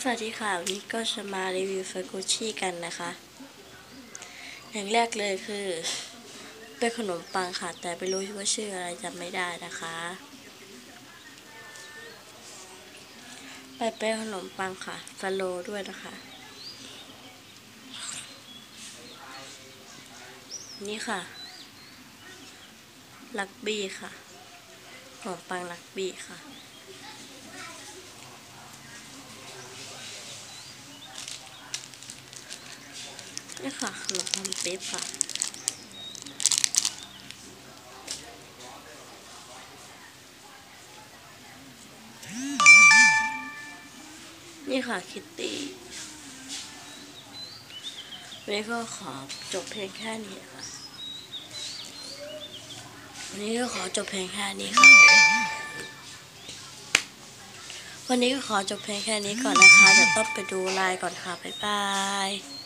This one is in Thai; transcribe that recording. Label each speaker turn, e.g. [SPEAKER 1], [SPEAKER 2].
[SPEAKER 1] สวัสดีค่ะ วันนี้ก็จะมารีวิวเฟอร์กูชี่กันนะคะ อย่างแรกเลยคือ เป็นขนมปังค่ะ แต่ไม่รู้ว่าชื่ออะไรจำไม่ได้นะคะไปเป็นขนมปังค่ะสโลด้วยนะคะ นี่ค่ะ ลักบี้ค่ะขนมปังลักบี้ค่ะ นี่ค่ะขนมปังเป๊ปค่ะนี่ค่ะคิตตี้วันนี้ก็ขอจบเพลงแค่นี้ค่ะ วันนี้ก็ขอจบเพลงแค่นี้ค่ะ วันนี้ก็ขอจบเพลงแค่นี้ก่อนนะคะเดี๋ยวต้องไปดูไลน์ก่อนค่ะ บ๊ายบาย